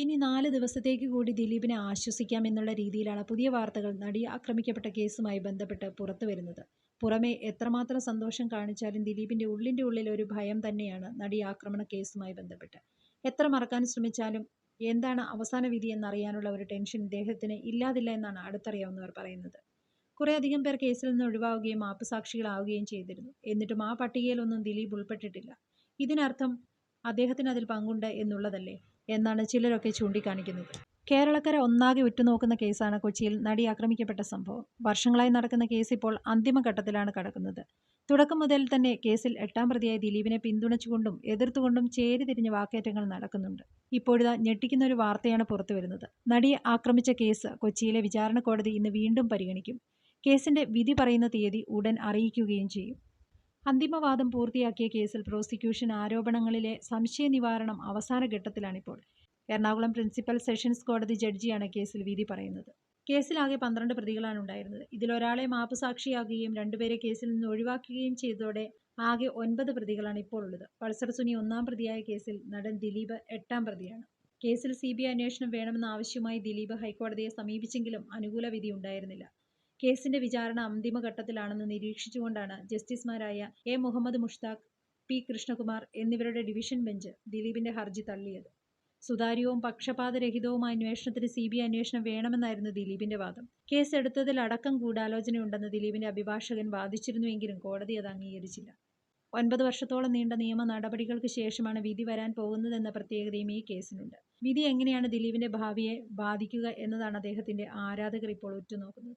ഇനി നാല് ദിവസത്തേക്ക് കൂടി ദിലീപിനെ ആശ്വസിക്കാം എന്നുള്ള രീതിയിലാണ് പുതിയ വാർത്തകൾ നടി ആക്രമിക്കപ്പെട്ട കേസുമായി ബന്ധപ്പെട്ട് പുറത്തു വരുന്നത്. പുറമേ എത്രമാത്രം സന്തോഷം കാണിച്ചാലും ദിലീപിന്റെ ഉള്ളിന്റെ ഉള്ളിൽ ഒരു ഭയം തന്നെയാണ് നടി ആക്രമണ കേസുമായി ബന്ധപ്പെട്ട്. എത്ര മറക്കാൻ ശ്രമിച്ചാലും എന്താണ് അവസാന വിധി എന്നറിയാനുള്ള ഒരു ടെൻഷൻ ഇദ്ദേഹത്തിന് ഇല്ലാതില്ല എന്നാണ് അടുത്തറിയാവുന്നവർ പറയുന്നത്. കുറേയധികം പേർ കേസിൽ നിന്ന് ഒഴിവാവുകയും മാപ്പുസാക്ഷികളാവുകയും ചെയ്തിരുന്നു. എന്നിട്ടും ആ പട്ടികയിലൊന്നും ദിലീപ് ഉൾപ്പെട്ടിട്ടില്ല. ഇതിനർത്ഥം അദ്ദേഹത്തിന് അതിൽ പങ്കുണ്ട് എന്നുള്ളതല്ലേ? എന്നാണ് ചിലരൊക്കെ ചൂണ്ടിക്കാണിക്കുന്നത്. കേരളക്കര ഒന്നാകെ ഉറ്റുനോക്കുന്ന കേസാണ് കൊച്ചിയിൽ നടി ആക്രമിക്കപ്പെട്ട സംഭവം. വർഷങ്ങളായി നടക്കുന്ന കേസ് ഇപ്പോൾ അന്തിമഘട്ടത്തിലാണ് കടക്കുന്നത്. തുടക്കം മുതൽ തന്നെ കേസിൽ എട്ടാം പ്രതിയായ ദിലീപിനെ പിന്തുണച്ചുകൊണ്ടും എതിർത്തുകൊണ്ടും ചേരിതിരിഞ്ഞ വാക്കേറ്റങ്ങൾ നടക്കുന്നുണ്ട്. ഇപ്പോഴിതാ ഞെട്ടിക്കുന്ന ഒരു വാർത്തയാണ് പുറത്തുവരുന്നത് നടിയെ ആക്രമിച്ച കേസ് കൊച്ചിയിലെ വിചാരണ കോടതി ഇന്ന് വീണ്ടും പരിഗണിക്കും. കേസിന്റെ വിധി പറയുന്ന തീയതി ഉടൻ അറിയിക്കുകയും ചെയ്യും. അന്തിമവാദം പൂർത്തിയാക്കിയ കേസിൽ പ്രോസിക്യൂഷൻ ആരോപണങ്ങളിലെ സംശയ നിവാരണം അവസാന ഘട്ടത്തിലാണിപ്പോൾ. എറണാകുളം പ്രിൻസിപ്പൽ സെഷൻസ് കോടതി ജഡ്ജിയാണ് കേസിൽ വിധി പറയുന്നത്. കേസിലാകെ പന്ത്രണ്ട് പ്രതികളാണ് ഉണ്ടായിരുന്നത്. ഇതിലൊരാളെ മാപ്പ് സാക്ഷിയാകുകയും രണ്ടുപേരെ കേസിൽ നിന്ന് ഒഴിവാക്കുകയും ചെയ്തതോടെ ആകെ ഒൻപത് പ്രതികളാണ് ഇപ്പോൾ ഉള്ളത്. പൾസർ സുനി ഒന്നാം പ്രതിയായ കേസിൽ നടൻ ദിലീപ് എട്ടാം പ്രതിയാണ്. കേസിൽ സി ബി ഐ അന്വേഷണം വേണമെന്ന ആവശ്യമായി ദിലീപ് ഹൈക്കോടതിയെ സമീപിച്ചെങ്കിലും അനുകൂല വിധി ഉണ്ടായിരുന്നില്ല. കേസിന്റെ വിചാരണ അന്തിമഘട്ടത്തിലാണെന്ന് നിരീക്ഷിച്ചുകൊണ്ടാണ് ജസ്റ്റിസുമാരായ എ. മുഹമ്മദ് മുഷ്താഖ് പി. കൃഷ്ണകുമാർ എന്നിവരുടെ ഡിവിഷൻ ബെഞ്ച് ദിലീപിന്റെ ഹർജി തള്ളിയത്. സുതാര്യവും പക്ഷപാതരഹിതവുമായ അന്വേഷണത്തിന് സി. ബി. ഐ അന്വേഷണം വേണമെന്നായിരുന്നു ദിലീപിന്റെ വാദം. കേസ് എടുത്തതിൽ അടക്കം ഗൂഢാലോചനയുണ്ടെന്ന് ദിലീപിന്റെ അഭിഭാഷകൻ വാദിച്ചിരുന്നുവെങ്കിലും കോടതി അത് അംഗീകരിച്ചില്ല. ഒൻപത് വർഷത്തോളം നീണ്ട നിയമ നടപടികൾക്ക് ശേഷമാണ് വിധി വരാൻ പോകുന്നതെന്ന പ്രത്യേകതയും ഈ കേസിനുണ്ട്. വിധി എങ്ങനെയാണ് ദിലീപിന്റെ ഭാവിയെ ബാധിക്കുക എന്നതാണ് അദ്ദേഹത്തിന്റെ ആരാധകർ ഇപ്പോൾ ഉറ്റുനോക്കുന്നത്.